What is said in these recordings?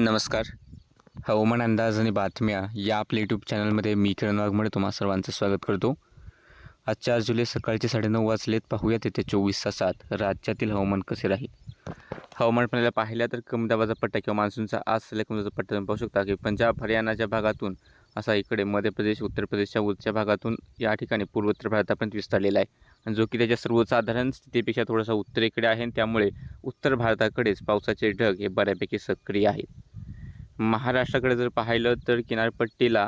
नमस्कार. हवामान अंदाज आणि बातम्या या आपल्या यूट्यूब चॅनलमध्ये मी किरण वाघमोडे तुम्हा सर्वांचं स्वागत करतो. आज चार जुलै सकाळचे साडेनऊ वाजलेत. पाहूयात येत्या चोवीस तासात राज्यातील हवामान कसे राहील. हवामान पाण्याला पाहिल्या तर कमी दाबाचा पट्टा किंवा मान्सूनचा आज सलग कमी दाबाचा पट्टा तुम्ही पाहू शकता. की पंजाब हरियाणाच्या भागातून असा इकडे मध्य प्रदेश उत्तर प्रदेशच्या वरच्या भागातून या ठिकाणी पूर्वोत्तर भारतापर्यंत विस्तारलेला आहे. आणि जो की त्याच्या सर्वसाधारण स्थितीपेक्षा थोडासा उत्तरेकडे आहे आणि त्यामुळे उत्तर भारताकडेच पावसाचे ढग हे बऱ्यापैकी सक्रिय आहेत. महाराष्ट्राकडे जर पाहिलं तर किनारपट्टीला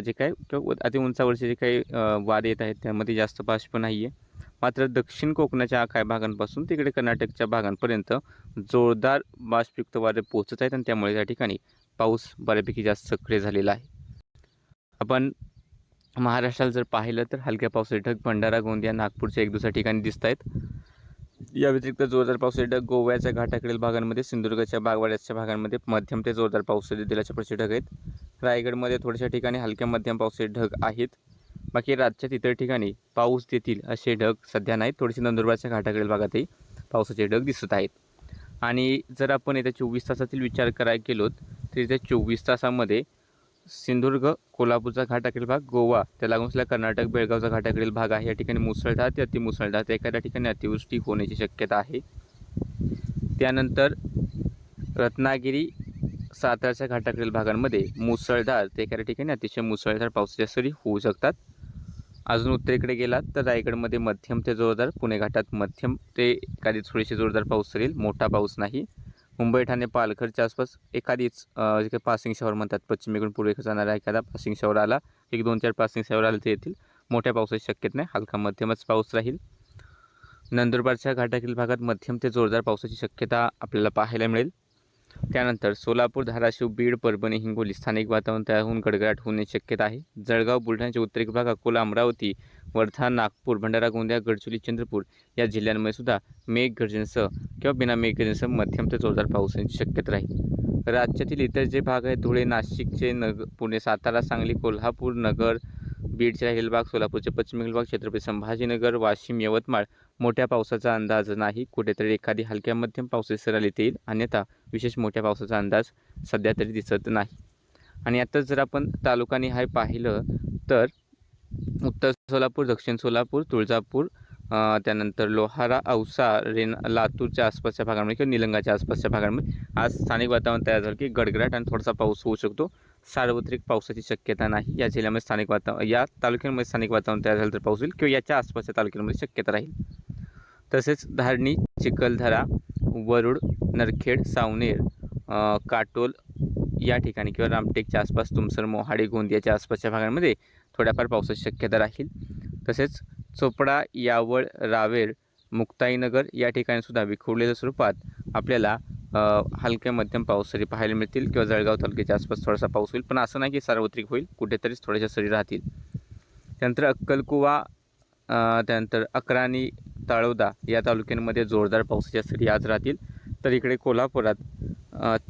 जे काही किंवा अति उंचावरचे जे काही वारे येत आहेत त्यामध्ये जास्त बाष्प नाही आहे मात्र दक्षिण कोकणाच्या काही भागांपासून तिकडे कर्नाटकच्या भागांपर्यंत जोरदार बाष्पयुक्त वारे पोहोचत आहेत आणि त्यामुळे त्या ठिकाणी पाऊस बऱ्यापैकी जास्त सक्रिय झालेला आहे. आपण महाराष्ट्राला जर पाहिलं तर हलक्या पावसाचे ढग भंडारा गोंदिया नागपूरच्या एक दुसऱ्या ठिकाणी दिसत आहेत या व्यतिरिक्त जोरदार पावसाचे ढग गोव्याच्या घाटाकडील भागांमध्ये सिंधुदुर्गच्या बागवाड्याच्या भागांमध्ये मध्यम ते जोरदार पावसाचे दिलाचे प्रचे ढग आहेत. रायगडमध्ये थोड्याशा ठिकाणी हलक्या मध्यम पावसाचे ढग आहेत. बाकी राज्यात इतर ठिकाणी पाऊस देतील असे ढग सध्या नाहीत. थोडेसे नंदुरबारच्या घाटाकडील भागातही पावसाचे ढग दिसत आहेत. आणि जर आपण येत्या चोवीस तासातील विचार करायला गेलोत तर येत्या चोवीस तासामध्ये सिंधुदुर्ग कोल्हापूरचा घाटाकडील भाग गोवा त्या लागून असलेला कर्नाटक बेळगावचा घाटाकडील भाग आहे. या ठिकाणी मुसळधार ते अतिमुसळधार ते एखाद्या ठिकाणी अतिवृष्टी होण्याची शक्यता आहे. त्यानंतर रत्नागिरी सातारच्या घाटाकडील भागांमध्ये मुसळधार ते एखाद्या ठिकाणी अतिशय मुसळधार पावसाच्या सरी होऊ शकतात. अजून उत्तरेकडे गेलात तर रायगडमध्ये मध्यम ते जोरदार पुणे घाटात मध्यम ते एखादी थोडीशी जोरदार पाऊस सरेल मोठा पाऊस नाही. मुंबई ठाणे पालघरच्या आसपास एखादीच जे काही पासिंग शहर म्हणतात पश्चिमेकडून पूर्वेकडे जाणारा एखादा पासिंग शहर आला एक दोन चार पासिंग शहर आले ते येतील. मोठ्या पावसाची शक्यता नाही हलका मध्यमच पाऊस राहील. नंदुरबारच्या घाटातील भागात मध्यम ते जोरदार पावसाची शक्यता आपल्याला पाहायला मिळेल. त्यानंतर सोलापूर धाराशिव बीड परभणी हिंगोली स्थानिक वातावरण तयार होऊन गडगडाट होण्याची शक्यता आहे. जळगाव बुलढाण्याच्या उत्तरेक भाग अकोला अमरावती वर्धा नागपूर भंडारा गोंदिया गडचिरोली चंद्रपूर या जिल्ह्यांमध्ये सुद्धा मेघगर्जनेसह किंवा बिना मेघगर्जनेसह मध्यम ते जोरदार पाऊस पावसाची शक्यता राहील. राज्यातील इतर जे भाग आहेत धुळे नाशिकचे नग पुणे सातारा सांगली कोल्हापूर नगर बीडच्या हिलबाग भाग सोलापूरचे पश्चिमेकडील भाग छत्रपती संभाजीनगर वाशिम यवतमाळ मोठ्या पावसाचा अंदाज नाही. कुठेतरी एखादी हलक्या मध्यम पावसाची सराल येईल. अन्यथा विशेष मोठ्या पावसाचा अंदाज सध्या तरी दिसत नाही. आणि आता जर आपण तालुकानिहाय पाहिलं तर उत्तर सोलापूर दक्षिण सोलापूर तुळजापूर त्यानंतर लोहारा औसा रेन लातूरच्या आसपासच्या भागांमध्ये किंवा निलंगाच्या आसपासच्या भागांमध्ये आज स्थानिक वातावरण तयार झालं की गडगडाट आणि थोडासा पाऊस होऊ शकतो. सार्वत्रिक पावसाची शक्यता नाही. या जिल्ह्यामध्ये स्थानिक वातावरण या तालुक्यांमध्ये स्थानिक वातावरण तयार झालं तर पाऊस होईल किंवा याच्या आसपासच्या तालुक्यांमध्ये शक्यता राहील. तसेच धारणी चिखलदरा वरुड नरखेड सावनेर काटोल या ठिकाणी किंवा रामटेकच्या आसपास तुमसर मोहाडी गोंदियाच्या आसपासच्या भागांमध्ये थोड्याफार पावसाची शक्यता राहील. तसेच चोपडा यावळ रावेर मुक्ताईनगर या ठिकाणी सुद्धा विखुरलेल्या स्वरूपात आपल्याला हलके हलक्या मध्यम पाऊस सरी पाहायला मिळतील किंवा जळगाव तालुक्याच्या आसपास थोडासा पाऊस होईल. पण असं नाही की सार्वत्रिक होईल कुठेतरीच थोड्याशा सरी राहतील. त्यानंतर अक्कलकुवा त्यानंतर अकराणी तळोदा या तालुक्यांमध्ये जोरदार पावसाच्या सरी आज राहतील. तर इकडे कोल्हापुरात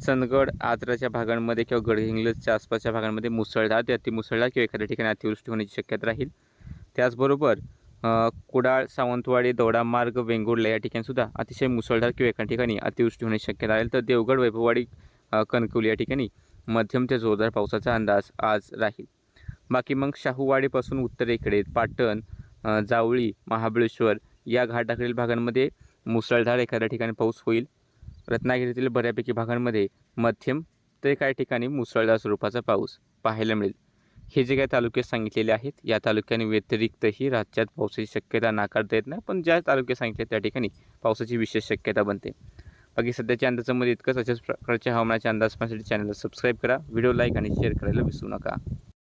चंदगड आजराच्या भागांमध्ये किंवा गडहिंग्लजच्या आसपासच्या भागांमध्ये मुसळधार ते अतिमुसळधार किंवा एखाद्या ठिकाणी अतिवृष्टी होण्याची शक्यता राहील. त्याचबरोबर कुडाळ सावंतवाडी दौडा मार्ग वेंगुर्ला या ठिकाणीसुद्धा अतिशय मुसळधार किंवा एका ठिकाणी अतिवृष्टी होण्याची शक्यता राहील. तर देवगड वैभववाडी कणकवली या ठिकाणी मध्यम ते जोरदार पावसाचा अंदाज आज राहील. बाकी मग शाहूवाडीपासून उत्तरेकडे पाटण जावळी महाबळेश्वर या घाटाकडील भागांमध्ये मुसळधार एखाद्या ठिकाणी पाऊस होईल. रत्नागिरीतील बऱ्यापैकी भागांमध्ये मध्यम ते काही ठिकाणी मुसळधार स्वरूपाचा पाऊस पाहायला मिळेल. हे जे काही तालुके सांगितलेले आहेत या तालुक्यांनी व्यतिरिक्तही राज्यात पावसाची शक्यता नाकारता येत नाही पण ज्या तालुके सांगितले त्या ठिकाणी पावसाची विशेष शक्यता बनते. बाकी सध्याच्या अंदाजामध्ये इतकंच. अशाच प्रकारच्या हवामानाच्या अंदाज पाहण्यासाठी चॅनलला सबस्क्राईब करा व्हिडिओ लाईक आणि शेअर करायला विसरू नका.